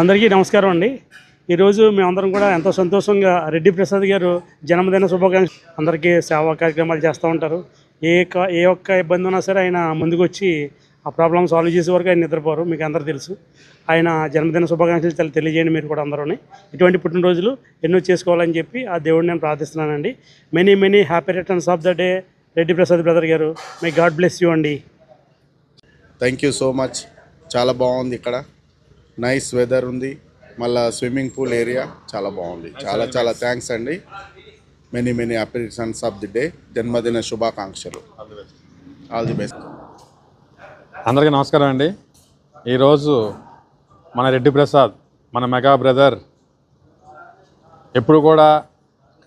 అందరికీ నమస్కారం అండి. ఈరోజు మేమందరం కూడా ఎంతో సంతోషంగా రెడ్డి ప్రసాద్ గారు జన్మదిన శుభాకాంక్ష అందరికీ సేవా కార్యక్రమాలు చేస్తూ ఉంటారు. ఏ ఏ ఒక్క ఇబ్బంది ఉన్నా సరే ఆయన ముందుకు వచ్చి ఆ ప్రాబ్లమ్ సాల్వ్ చేసే వరకు ఆయన నిద్రపోరు మీకు అందరూ తెలుసు. ఆయన జన్మదిన శుభాకాంక్షలు చాలా తెలియజేయండి మీరు కూడా అందరూని. ఇటువంటి పుట్టినరోజులు ఎన్నో చేసుకోవాలని చెప్పి ఆ దేవుడిని నేను ప్రార్థిస్తున్నానండి. Many many happy returns of the day Reddy Prasad brother గారు. మీ గాడ్ బ్లెస్ యూ అండి. థ్యాంక్ యూ సో మచ్ చాలా బాగుంది ఇక్కడ. నైస్ వెదర్ ఉంది. మళ్ళా స్విమ్మింగ్ పూల్ ఏరియా చాలా బాగుంది. చాలా చాలా థ్యాంక్స్ అండి. Many many appreciations of the day జన్మదిన శుభాకాంక్షలు. ఆల్ ది బెస్ట్ అందరికీ నమస్కారం అండి. ఈరోజు మన రెడ్డి ప్రసాద్ మన మెగా బ్రదర్ ఎప్పుడు కూడా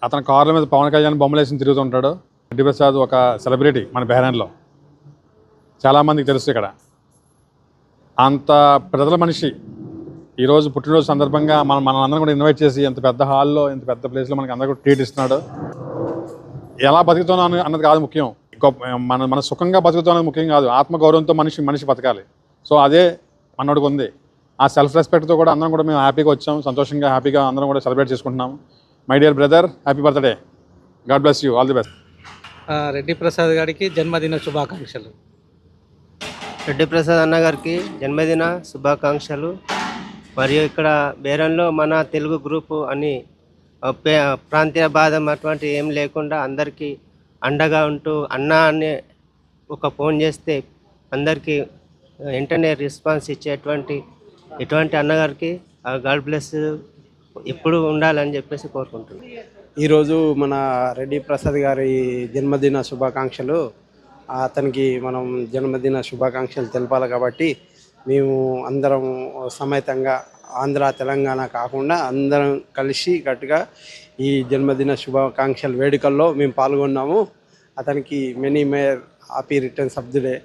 అతని కార్ల మీద పవన్ కళ్యాణ్ బొమ్మలు వేసి తిరుగుతుంటాడు రెడ్డి ప్రసాద్ ఒక సెలబ్రిటీ మన బెహ్రాన్లో చాలామందికి తెలుసు ఇక్కడ. అంత ప్రజల మనిషి ఈరోజు పుట్టినరోజు సందర్భంగా మనం మన అందరం కూడా ఇన్వైట్ చేసి ఇంత పెద్ద హాల్లో ఇంత పెద్ద ప్లేస్లో మనకి అందరూ కూడా ట్రీట్ ఇస్తున్నాడు. ఎలా బతుకుతున్నాం అన్న- అన్నది కాదు ముఖ్యం. గొప్ప మన మన సుఖంగా బతుకుతాం అన్నది ముఖ్యం కాదు. ఆత్మగౌరవంతో మనిషి మనిషి బతకాలి. సో అదే మనోడికి ఉంది. ఆ సెల్ఫ్ రెస్పెక్ట్తో కూడా అందరం కూడా మేము హ్యాపీగా వచ్చాం. సంతోషంగా హ్యాపీగా అందరం కూడా సెలబ్రేట్ చేసుకుంటున్నాము my dear brother happy birthday god bless you all the best Reddy Prasad గారికి జన్మదిన శుభాకాంక్షలు. రెడ్డి ప్రసాద్ అన్న గారికి జన్మదిన శుభాకాంక్షలు. మరియు ఇక్కడ బేరంలో మన తెలుగు గ్రూపు అని ప్రాంతీయ బాధం అటువంటి ఏం లేకుండా అందరికీ అండగా ఉంటూ అన్న అని ఒక ఫోన్ చేస్తే అందరికీ వెంటనే రెస్పాన్స్ ఇచ్చేటువంటి ఇటువంటి అన్నగారికి గాడ్ బ్లెస్ ఎప్పుడు ఉండాలని చెప్పేసి కోరుకుంటున్నాను ఈరోజు మన రెడ్డి ప్రసాద్ గారి జన్మదిన శుభాకాంక్షలు. అతనికి మనం జన్మదిన శుభాకాంక్షలు తెలపాలి కాబట్టి మేము అందరం సమేతంగా ఆంధ్ర తెలంగాణ కాకుండా అందరం కలిసి గట్టిగా ఈ జన్మదిన శుభాకాంక్షల వేడుకల్లో మేము పాల్గొన్నాము. అతనికి many more happy returns of the day